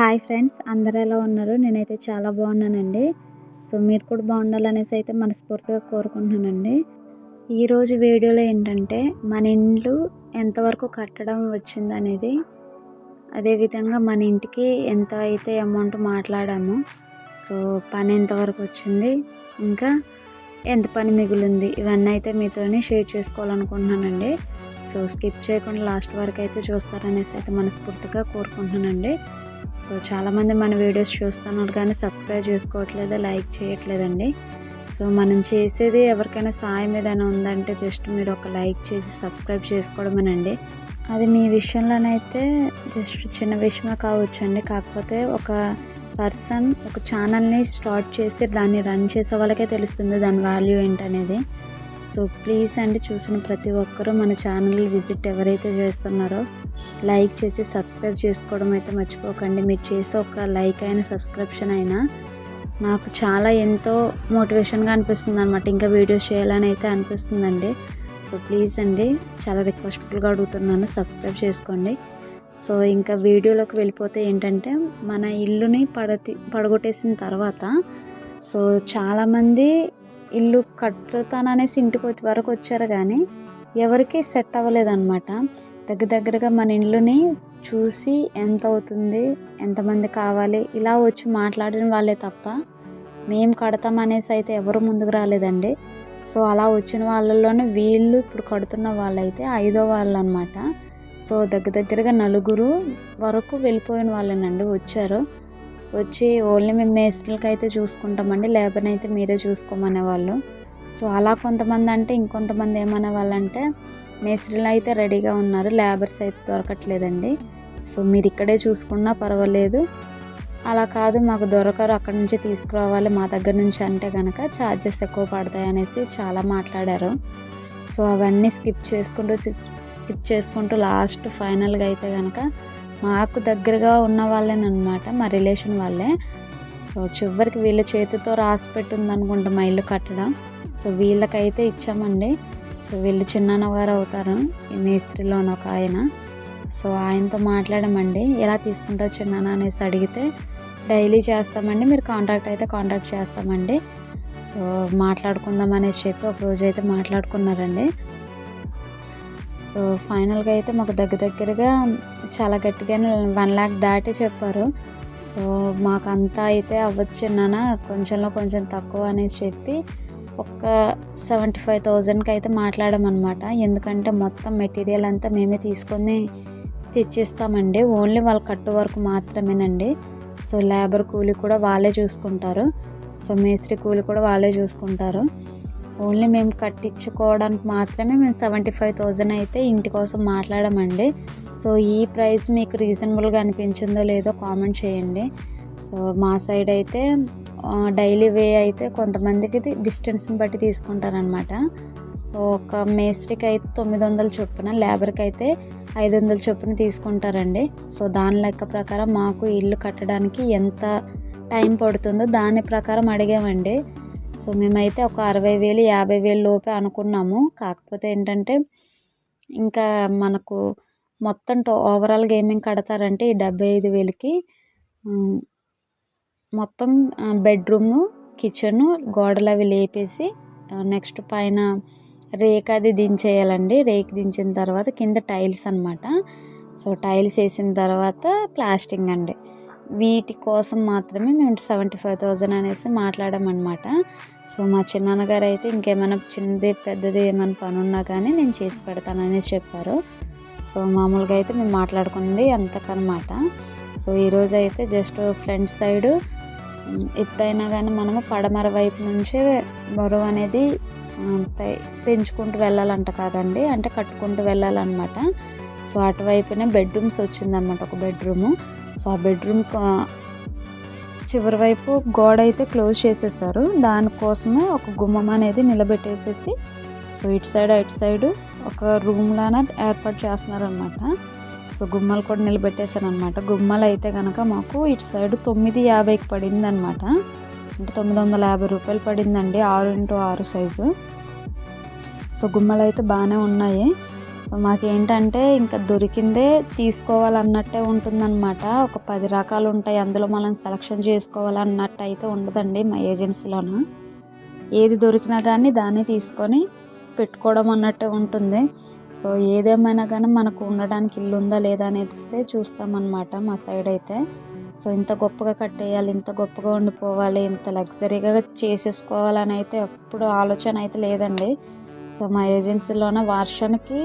Hi friends అందరు ఎలా ఉన్నారు? నేనైతే చాలా బాగున్నానండి. సో మీరు కూడా బాగుండాలనేసి అయితే మనస్ఫూర్తిగా కోరుకుంటున్నానండి. ఈరోజు వీడియోలో ఏంటంటే మన ఇండ్లు ఎంతవరకు కట్టడం వచ్చింది అనేది అదేవిధంగా మన ఇంటికి ఎంత అయితే అమౌంట్ మాట్లాడాము సో పని ఎంతవరకు వచ్చింది ఇంకా ఎంత పని మిగిలింది ఇవన్నీ అయితే మీతోనే షేర్ చేసుకోవాలనుకుంటున్నానండి. సో స్కిప్ చేయకుండా లాస్ట్ వరకు అయితే చూస్తారనేసి అయితే మనస్ఫూర్తిగా కోరుకుంటున్నానండి. సో చాలామంది మన వీడియోస్ చూస్తున్నారు కానీ సబ్స్క్రైబ్ చేసుకోవట్లేదు లైక్ చేయట్లేదండి. సో మనం చేసేది ఎవరికైనా సాయం ఏదైనా ఉందంటే జస్ట్ మీరు ఒక లైక్ చేసి సబ్స్క్రైబ్ చేసుకోవడమేనండి. అది మీ విషయంలోనైతే జస్ట్ చిన్న విషయమే కావచ్చు అండి కాకపోతే ఒక పర్సన్ ఒక ఛానల్ని స్టార్ట్ చేసి దాన్ని రన్ చేసే వాళ్ళకే తెలుస్తుంది దాని వాల్యూ ఏంటనేది. సో ప్లీజ్ అండి చూసిన ప్రతి ఒక్కరూ మన ఛానల్ విజిట్ ఎవరైతే చేస్తున్నారో లైక్ చేసి సబ్స్క్రైబ్ చేసుకోవడం అయితే మర్చిపోకండి. మీరు చేసే ఒక లైక్ అయిన సబ్స్క్రిప్షన్ అయినా నాకు చాలా ఎంతో మోటివేషన్గా అనిపిస్తుంది అనమాట ఇంకా వీడియోస్ చేయాలని అయితే అనిపిస్తుందండి. సో ప్లీజ్ అండి చాలా రిక్వెస్ట్ఫుల్గా అడుగుతున్నాను. సబ్స్క్రైబ్ చేసుకోండి. సో ఇంకా వీడియోలోకి వెళ్ళిపోతే ఏంటంటే మన ఇల్లుని పడతి పడగొట్టేసిన తర్వాత సో చాలామంది ఇల్లు కట్టుతాననేసి ఇంటికి వచ్చి వరకు వచ్చారు కానీ ఎవరికి సెట్ అవ్వలేదన్నమాట. దగ్గర దగ్గరగా మన ఇల్లుని చూసి ఎంత అవుతుంది ఎంతమంది కావాలి ఇలా వచ్చి మాట్లాడిన వాళ్ళే తప్ప మేము కడతాం అనేసి అయితే ఎవరు ముందుకు రాలేదండి. సో అలా వచ్చిన వాళ్ళలోనే వీళ్ళు ఇప్పుడు కడుతున్న వాళ్ళైతే ఐదో వాళ్ళు అనమాట సో దగ్గర దగ్గరగా నలుగురు వరకు వెళ్ళిపోయిన వాళ్ళనండి వచ్చారు. వచ్చి ఓన్లీ మేము మేస్త్రీలకి అయితే చూసుకుంటామండి లేబర్ని అయితే మీరే చూసుకోమనే వాళ్ళు సో అలా కొంతమంది అంటే ఇంకొంతమంది ఏమనే వాళ్ళంటే మేస్త్రీలు అయితే రెడీగా ఉన్నారు. లేబర్స్ అయితే దొరకట్లేదండి. సో మీరు ఇక్కడే చూసుకున్నా పర్వాలేదు. అలా కాదు మాకు దొరకరు. అక్కడ నుంచి తీసుకురావాలి. మా దగ్గర నుంచి అంటే కనుక ఛార్జెస్ ఎక్కువ పడతాయి అనేసి చాలా మాట్లాడారు. సో అవన్నీ స్కిప్ చేసుకుంటూ స్కిప్ చేసుకుంటూ లాస్ట్ ఫైనల్గా అయితే కనుక మాకు దగ్గరగా ఉన్న వాళ్ళేనమాట మా రిలేషన్ వాళ్ళే. సో చివరికి వీళ్ళ చేతితో రాసి పెట్టుంది అనుకుంటా మా ఇల్లు కట్టడం. సో వీళ్ళకైతే ఇచ్చామండి. వీళ్ళు చిన్నాన్న గారు అవుతారు ఈ మేస్త్రిలోని ఒక ఆయన. సో ఆయనతో మాట్లాడమండి. ఎలా తీసుకుంటారు చిన్నాన్న అనేసి అడిగితే డైలీ చేస్తామండి. మీరు కాంటాక్ట్ అయితే కాంటాక్ట్ చేస్తామండి. సో మాట్లాడుకుందాం అనేసి చెప్పి ఒక రోజు అయితే మాట్లాడుకున్నారండి. సో ఫైనల్గా అయితే మాకు దగ్గర దగ్గరగా చాలా గట్టిగానే వన్ ల్యాక్ దాటి చెప్పారు. సో మాకు అంతా అయితే అవ్వచ్చు నాన్న కొంచెంలో కొంచెం తక్కువ అనేసి చెప్పి ఒక సెవెంటీ ఫైవ్ థౌజండ్కి అయితే మాట్లాడమన్నమాట. ఎందుకంటే మొత్తం మెటీరియల్ అంతా మేమే తీసుకొని తెచ్చిస్తామండి. ఓన్లీ వాళ్ళ కట్టు వరకు మాత్రమేనండి. సో లేబర్ కూలి కూడా వాళ్ళే చూసుకుంటారు. సో మేస్త్రి కూలి కూడా వాళ్ళే చూసుకుంటారు. ఓన్లీ మేము కట్టించుకోవడానికి మాత్రమే మేము సెవెంటీ ఫైవ్ థౌజండ్ అయితే ఇంటి కోసం మాట్లాడమండి. సో ఈ ప్రైస్ మీకు రీజనబుల్గా అనిపించిందో లేదో కామెంట్ చేయండి. సో మా సైడ్ అయితే డైలీ వే అయితే కొంతమందికి డిస్టెన్స్ని బట్టి తీసుకుంటారనమాట ఒక మేస్త్రికి అయితే తొమ్మిది వందల చొప్పున లేబర్కి అయితే ఐదు వందల చొప్పున తీసుకుంటారండి. సో దాని లెక్క ప్రకారం మాకు ఇల్లు కట్టడానికి ఎంత టైం పడుతుందో దాని ప్రకారం అడిగామండి. సో మేమైతే ఒక అరవై వేలు యాభై వేలు లోపే అనుకున్నాము. కాకపోతే ఏంటంటే ఇంకా మనకు మొత్తం టో ఓవరాల్ గేమింగ్ కడతారంటే ఈ డెబ్బై ఐదు వేలకి మొత్తం బెడ్రూము కిచెను గోడలు అవి లేపేసి నెక్స్ట్ పైన రేక్ అది దించేయాలండి. రేక్ దించిన తర్వాత కింద టైల్స్ అనమాట సో టైల్స్ వేసిన తర్వాత ప్లాస్టింగ్ అండి. వీటి కోసం మాత్రమే మేము సెవెంటీ ఫైవ్ థౌజండ్ అనేసి మాట్లాడామన్నమాట. సో మా చిన్నాన్నగారు అయితే ఇంకేమైనా చిన్నది పెద్దది ఏమైనా పని ఉన్నా కానీ నేను చేసి పెడతాననేసి చెప్పారు. సో మామూలుగా అయితే మేము మాట్లాడుకున్నది అంతకనమాట సో ఈరోజు అయితే జస్ట్ ఫ్రంట్ సైడ్ ఎప్పుడైనా కానీ మనము పడమర వైపు నుంచే బరువు అనేది పెంచుకుంటూ వెళ్ళాలంట కాదండి. అంటే కట్టుకుంటూ వెళ్ళాలన్నమాట. సో అటువైపునే బెడ్రూమ్స్ వచ్చిందనమాట ఒక బెడ్రూము. సో ఆ బెడ్రూమ్ చివరి వైపు గోడ అయితే క్లోజ్ చేసేసారు. దానికోసమే ఒక గుమ్మం అనేది నిలబెట్టేసేసి సో ఇటు సైడ్ అటు సైడ్ ఒక రూమ్ లాన ఏర్పాటు చేస్తున్నారనమాట సో గుమ్మలు కూడా నిలబెట్టేశాను అనమాట గుమ్మలు అయితే కనుక మాకు ఇటు సైడ్ తొమ్మిది యాభైకి పడింది అనమాట అంటే తొమ్మిది వందల యాభై రూపాయలు పడిందండి ఆరు ఇంటూ ఆరు సైజు. సో గుమ్మలు అయితే బాగానే ఉన్నాయి. సో మాకేంటంటే ఇంకా దొరికిందే తీసుకోవాలన్నట్టే ఉంటుందన్నమాట. ఒక పది రకాలు ఉంటాయి అందులో మనం సెలక్షన్ చేసుకోవాలన్నట్టు అయితే ఉండదండి మా ఏజెన్సీలోనూ. ఏది దొరికినా కానీ దాన్ని తీసుకొని పెట్టుకోవడం అన్నట్టే ఉంటుంది. సో ఏదేమైనా కానీ మనకు ఉండడానికి ఇల్లు ఉందా లేదా అనేది చూస్తామన్నమాట మా సైడ్ అయితే. సో ఇంత గొప్పగా కట్టేయాలి ఇంత గొప్పగా ఉండిపోవాలి ఇంత లగ్జరీగా చేసేసుకోవాలని అయితే ఎప్పుడు ఆలోచన అయితే లేదండి. సో మా ఏజెన్సీలోన వర్షానికి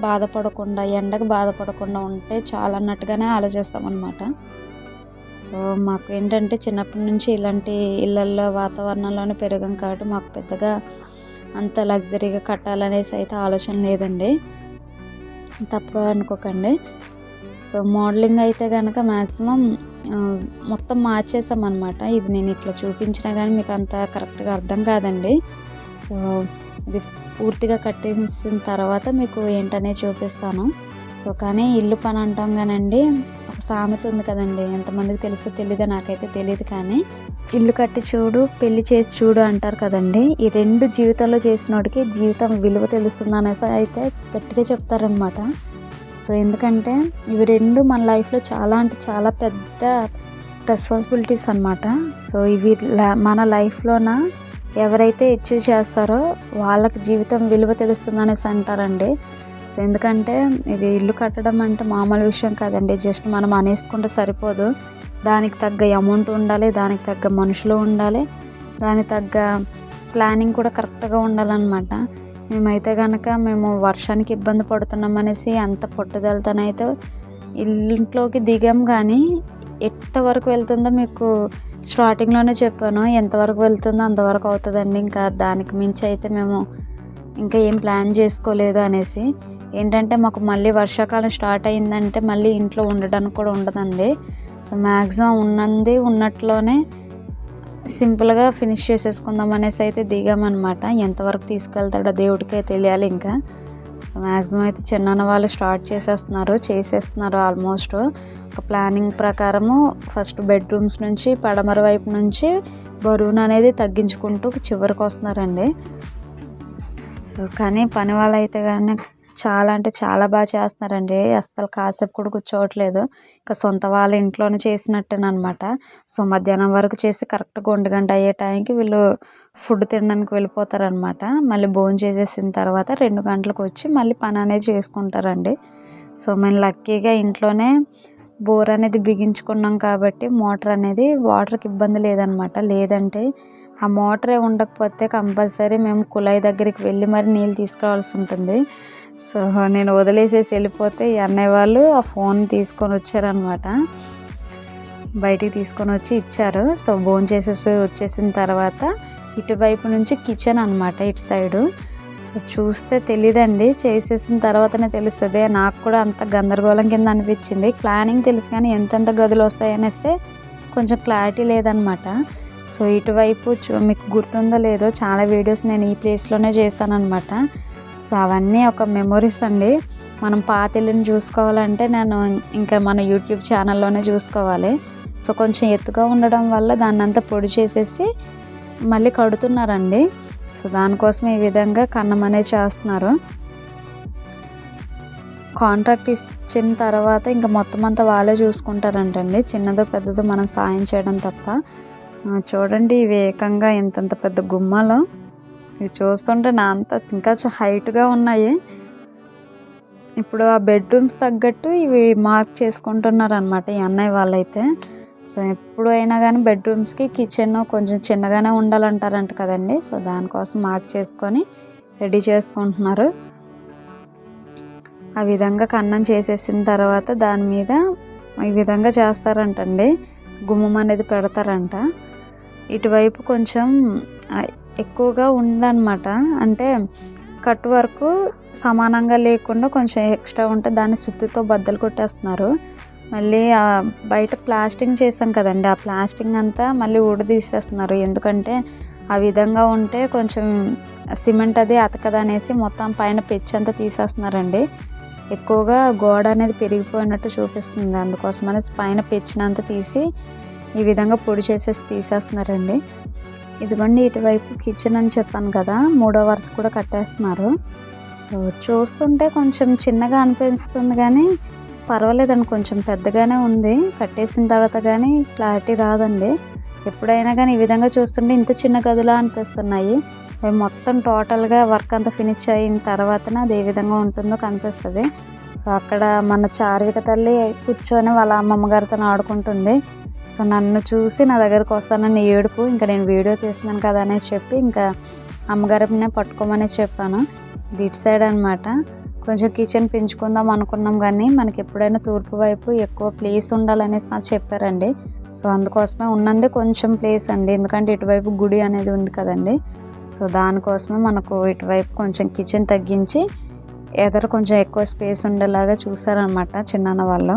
బాధపడకుండా ఎండకు బాధపడకుండా ఉంటే చాలా అన్నట్టుగానే ఆలోచిస్తామనమాట సో మాకు ఏంటంటే చిన్నప్పటి నుంచి ఇలాంటి ఇళ్ళల్లో వాతావరణంలోనే పెరిగాం కాబట్టి మాకు పెద్దగా అంత లగ్జరీగా కట్టాలనేసి అయితే ఆలోచన లేదండి. తప్పుగా అనుకోకండి. సో మోడలింగ్ అయితే కనుక మ్యాక్సిమం మొత్తం మార్చేసాం అనమాట ఇది నేను ఇట్లా చూపించినా కానీ మీకు అంత కరెక్ట్గా అర్థం కాదండి. సో ఇది పూర్తిగా కట్టేసిన తర్వాత మీకు ఏంటనే చూపిస్తాను. సో కానీ ఇల్లు పని అంటాం కానండి ఒక సామెత ఉంది కదండి. ఎంతమందికి తెలుసో తెలీదో నాకైతే తెలియదు కానీ ఇల్లు కట్టి చూడు పెళ్ళి చేసి చూడు అంటారు కదండి. ఈ రెండు జీవితంలో చేసినోడికి జీవితం విలువ తెలుస్తుంది అనేసి అయితే గట్టిగా చెప్తారనమాట సో ఎందుకంటే ఇవి రెండు మన లైఫ్లో చాలా అంటే చాలా పెద్ద రెస్పాన్సిబిలిటీస్ అనమాట సో ఇవి మన లైఫ్లోన ఎవరైతే అచీవ్ చేస్తారో వాళ్ళకి జీవితం విలువ తెలుస్తుంది అనేసి అంటారండి. సో ఎందుకంటే ఇది ఇల్లు కట్టడం అంటే మామూలు విషయం కాదండి. జస్ట్ మనం అనేసుకుంటే సరిపోదు. దానికి తగ్గ అమౌంట్ ఉండాలి దానికి తగ్గ మనుషులు ఉండాలి దానికి తగ్గ ప్లానింగ్ కూడా కరెక్ట్గా ఉండాలన్నమాట. మేమైతే కనుక మేము వర్షానికి ఇబ్బంది పడుతున్నాం అనేసి అంత పట్టుదలతోనైతే ఇంట్లోకి దిగాం కానీ ఎంతవరకు వెళ్తుందో మీకు స్టార్టింగ్లోనే చెప్పాను. ఎంతవరకు వెళ్తుందో అంతవరకు అవుతుందండి. ఇంకా దానికి మించి అయితే మేము ఇంకా ఏం ప్లాన్ చేసుకోలేదు అనేసి. ఏంటంటే మాకు మళ్ళీ వర్షాకాలం స్టార్ట్ అయిందంటే మళ్ళీ ఇంట్లో ఉండడానికి కూడా ఉండదండి. సో మ్యాక్సిమం ఉన్నది ఉన్నట్లోనే సింపుల్గా ఫినిష్ చేసేసుకుందాం అనేసి అయితే దిగామన్నమాట. ఎంతవరకు తీసుకెళ్తాడో దేవుడికే తెలియాలి ఇంకా. మ్యాక్సిమం అయితే చిన్న వాళ్ళు స్టార్ట్ చేసేస్తున్నారు చేసేస్తున్నారు ఆల్మోస్ట్. ఒక ప్లానింగ్ ప్రకారము ఫస్ట్ బెడ్రూమ్స్ నుంచి పడమర వైపు నుంచి బరువును అనేది తగ్గించుకుంటూ చివరికి వస్తున్నారండి. సో కానీ పని వాళ్ళు అయితే కానీ చాలా అంటే చాలా బాగా చేస్తున్నారండి. అస్సలు కాసేపు కూడా కూర్చోవట్లేదు. ఇంకా సొంత వాళ్ళ ఇంట్లోనే చేసినట్టేనమాట సో మధ్యాహ్నం వరకు చేసి కరెక్ట్గా ఒంటి గంట అయ్యే టైంకి వీళ్ళు ఫుడ్ తినడానికి వెళ్ళిపోతారనమాట మళ్ళీ భోజనం చేసేసిన తర్వాత రెండు గంటలకు వచ్చి మళ్ళీ పని అనేది చేసుకుంటారండి. సో మేము లక్కీగా ఇంట్లోనే బోర్ అనేది బిగించుకున్నాం కాబట్టి మోటార్ అనేది వాటర్కి ఇబ్బంది లేదనమాట లేదంటే ఆ మోటరే ఉండకపోతే కంపల్సరీ మేము కుళాయి దగ్గరికి వెళ్ళి మరి నీళ్ళు తీసుకురావాల్సి ఉంటుంది. సో నేను వదిలేసేసి వెళ్ళిపోతే ఈ అన్నయ్య వాళ్ళు ఆ ఫోన్ తీసుకొని వచ్చారనమాట. బయటికి తీసుకొని వచ్చి ఇచ్చారు. సో భోజనం చేసేసి వచ్చేసిన తర్వాత ఇటువైపు నుంచి కిచెన్ అనమాట ఇటు సైడు. సో చూస్తే తెలియదండి చేసేసిన తర్వాతనే తెలుస్తుంది. నాకు కూడా అంత గందరగోళం కింద అనిపించింది. ప్లానింగ్ తెలుసు కానీ ఎంతెంత గదులు వస్తాయనేసి కొంచెం క్లారిటీ లేదనమాట. సో ఇటువైపు మీకు గుర్తుందో లేదో చాలా వీడియోస్ నేను ఈ ప్లేస్లోనే చేశాను అనమాట సో అవన్నీ ఒక మెమొరీస్ అండి. మనం పాత ఇల్లుని చూసుకోవాలంటే నేను ఇంకా మన యూట్యూబ్ ఛానల్లోనే చూసుకోవాలి. సో కొంచెం ఎత్తుగా ఉండడం వల్ల దాన్ని అంతా పొడి చేసేసి మళ్ళీ కడుతున్నారండి. సో దానికోసం ఈ విధంగా కన్నం అనేది చేస్తున్నారు. కాంట్రాక్ట్ ఇచ్చిన తర్వాత ఇంకా మొత్తం అంతా వాళ్ళే చూసుకుంటారంటండి. చిన్నదో పెద్దదో మనం సాయం చేయడం తప్ప. చూడండి ఇవి ఏకంగా ఇంతంత పెద్ద గుమ్మలో. ఇవి చూస్తుంటే నా అంత ఇంకా హైట్గా ఉన్నాయి. ఇప్పుడు ఆ బెడ్రూమ్స్ తగ్గట్టు ఇవి మార్క్ చేసుకుంటున్నారు అనమాట ఈ అన్నయ్య వాళ్ళైతే. సో ఎప్పుడైనా కానీ బెడ్రూమ్స్కి కిచెన్ కొంచెం చిన్నగానే ఉండాలంటారంట కదండి. సో దానికోసం మార్క్ చేసుకొని రెడీ చేసుకుంటున్నారు. ఆ విధంగా కన్నం చేసేసిన తర్వాత దాని మీద ఈ విధంగా చేస్తారంటండి. గుమ్మం అనేది పెడతారంట. ఇటువైపు కొంచెం ఎక్కువగా ఉందన్నమాట. అంటే కట్ వరకు సమానంగా లేకుండా కొంచెం ఎక్స్ట్రా ఉంటే దాన్ని సుత్తితో బద్దలు కొట్టేస్తున్నారు. మళ్ళీ బయట ప్లాస్టింగ్ చేసాం కదండి. ఆ ప్లాస్టింగ్ అంతా మళ్ళీ ఊడదీసేస్తున్నారు ఎందుకంటే ఆ విధంగా ఉంటే కొంచెం సిమెంట్ అది అతకదనేసి మొత్తం పైన పెచ్చి అంతా తీసేస్తున్నారండి. ఎక్కువగా గోడ అనేది పెరిగిపోయినట్టు చూపిస్తుంది. అందుకోసం అనేసి పైన పెచ్చినంత తీసి ఈ విధంగా పొడి చేసేసి తీసేస్తున్నారండి. ఇదిగోండి ఇటువైపు కిచెన్ అని చెప్పాను కదా మూడో వరుస కూడా కట్టేస్తున్నారు. సో చూస్తుంటే కొంచెం చిన్నగా అనిపిస్తుంది కానీ పర్వాలేదండి కొంచెం పెద్దగానే ఉంది. కట్టేసిన తర్వాత కానీ క్లారిటీ రాదండి. ఎప్పుడైనా కానీ ఈ విధంగా చూస్తుంటే ఇంత చిన్న గదిలా అనిపిస్తున్నాయి. అవి మొత్తం టోటల్గా వర్క్ అంతా ఫినిష్ అయిన తర్వాతనే అది ఏ విధంగా ఉంటుందో కనిపిస్తుంది. సో అక్కడ మన చార్విక తల్లి కూర్చొని వాళ్ళ అమ్మమ్మ గారితో ఆడుకుంటుంది. సో నన్ను చూసి నా దగ్గరకు వస్తానని ఏడుపు ఇంకా నేను వీడియో తీస్తున్నాను కదా అనేసి చెప్పి ఇంకా అమ్మగారిని పట్టుకోమని చెప్పాను. ఇది ఇటు సైడ్ అనమాట కొంచెం కిచెన్ పెంచుకుందాం అనుకున్నాం కానీ మనకి ఎప్పుడైనా తూర్పు వైపు ఎక్కువ ప్లేస్ ఉండాలనేసి నాకు చెప్పారండి. సో అందుకోసమే ఉన్నది కొంచెం ప్లేస్ అండి. ఎందుకంటే ఇటువైపు గుడి అనేది ఉంది కదండి. సో దానికోసమే మనకు ఇటువైపు కొంచెం కిచెన్ తగ్గించి ఎదర కొంచెం ఎక్కువ స్పేస్ ఉండేలాగా చూసారనమాట చిన్నాన్న వాళ్ళు.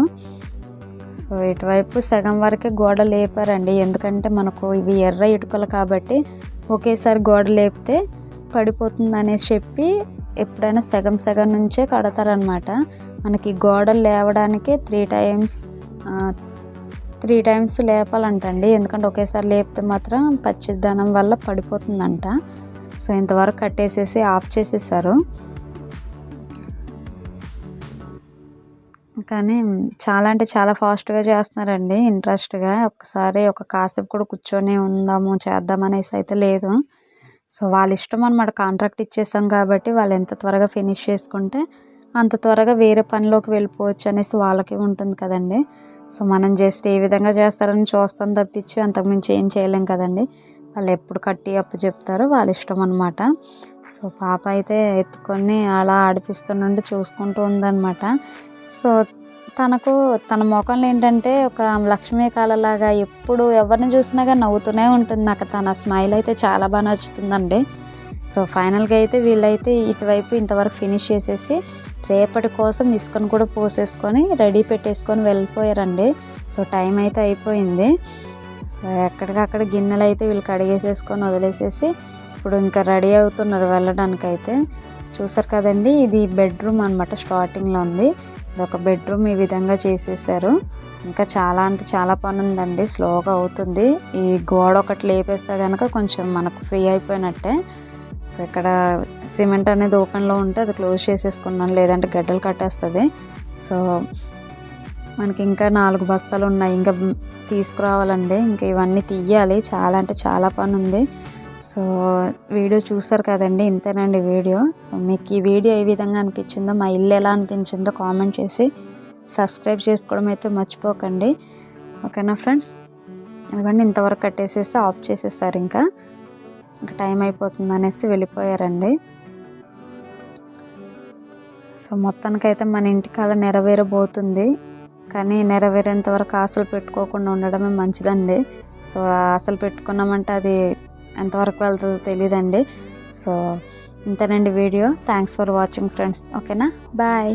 సో ఇటువైపు సగం వరకే గోడ లేపారండి. ఎందుకంటే మనకు ఇవి ఎర్ర ఇటుకలు కాబట్టి ఒకేసారి గోడ లేపితే పడిపోతుంది అనేసి చెప్పి ఎప్పుడైనా సగం సగం నుంచే కడతారనమాట మనకి గోడలు లేవడానికి త్రీ టైమ్స్ త్రీ టైమ్స్ లేపాలంటండి. ఎందుకంటే ఒకేసారి లేపితే మాత్రం పచ్చిదనం వల్ల పడిపోతుందంట. సో ఇంతవరకు కట్టేసేసి ఆఫ్ చేసేసారు. కానీ చాలా అంటే చాలా ఫాస్ట్గా చేస్తున్నారండి. ఇంట్రెస్ట్గా ఒక్కసారి ఒక కాసేపు కూడా కూర్చొని ఉందాము చేద్దాం అనేసి అయితే లేదు. సో వాళ్ళ ఇష్టం అనమాట కాంట్రాక్ట్ ఇచ్చేసాం కాబట్టి వాళ్ళు ఎంత త్వరగా ఫినిష్ చేసుకుంటే అంత త్వరగా వేరే పనిలోకి వెళ్ళిపోవచ్చు అనేసి వాళ్ళకి ఉంటుంది కదండి. సో మనం జస్ట్ ఏ విధంగా చేస్తారని చూస్తాం తప్పించి అంతకుమించి ఏం చేయలేం కదండి. వాళ్ళు ఎప్పుడు కట్టి అప్పు చెప్తారో వాళ్ళ ఇష్టం అనమాట సో పాప అయితే ఎత్తుకొని అలా ఆడిపిస్తుండే చూసుకుంటూ ఉందన్నమాట. సో తనకు తన ముఖంలో ఏంటంటే ఒక లక్ష్మీ కళలాగా ఎప్పుడు ఎవరిని చూసినా కానీ నవ్వుతూనే ఉంటుంది నాకు తన. స్మైల్ అయితే చాలా బాగా నచ్చుతుందండి. సో ఫైనల్గా అయితే వీళ్ళైతే ఇటువైపు ఇంతవరకు ఫినిష్ చేసేసి రేపటి కోసం ఇసుకను కూడా పోసేసుకొని రెడీ పెట్టేసుకొని వెళ్ళిపోయారండి. సో టైం అయితే అయిపోయింది. సో ఎక్కడికక్కడ గిన్నెలు అయితే వీళ్ళు కడిగేసేసుకొని వదిలేసేసి ఇప్పుడు ఇంకా రెడీ అవుతున్నారు వెళ్ళడానికి అయితే చూసారు కదండి ఇది బెడ్రూమ్ అనమాట స్టార్టింగ్లో ఉంది. ఒక బెడ్రూమ్ ఈ విధంగా చేసేసారు. ఇంకా చాలా అంటే చాలా పని ఉందండి. స్లోగా అవుతుంది. ఈ గోడ ఒకటి లేపేస్తే కనుక కొంచెం మనకు ఫ్రీ అయిపోయినట్టే. సో ఇక్కడ సిమెంట్ అనేది ఓపెన్లో ఉంటే అది క్లోజ్ చేసేసుకున్నాను. లేదంటే గడ్డలు కట్టేస్తుంది. సో మనకి ఇంకా నాలుగు బస్తాలు ఉన్నాయి. ఇంకా తీసుకురావాలండి. ఇంకా ఇవన్నీ తీయాలి. చాలా అంటే చాలా పని ఉంది. సో వీడియో చూస్తారు కదండి? ఇంతేనండి వీడియో. సో మీకు ఈ వీడియో ఏ విధంగా అనిపించిందో మా ఇల్లు ఎలా అనిపించిందో కామెంట్ చేసి సబ్స్క్రైబ్ చేసుకోవడం అయితే మర్చిపోకండి. ఓకేనా ఫ్రెండ్స్? ఎందుకంటే ఇంతవరకు కట్టేసేసి ఆఫ్ చేసేసారు ఇంకా. ఇంకా టైం అయిపోతుంది అనేసి వెళ్ళిపోయారండి. సో మొత్తానికైతే మన ఇంటికి కాల నెరవేరబోతుంది. కానీ నెరవేరేంత వరకు ఆశలు పెట్టుకోకుండా ఉండడమే మంచిదండి. సో ఆశలు పెట్టుకున్నామంటే అది ఎంతవరకు వెళ్తుందో తెలియదండి సో ఇంతేనండి video. Thanks for watching friends ఓకేనా బాయ్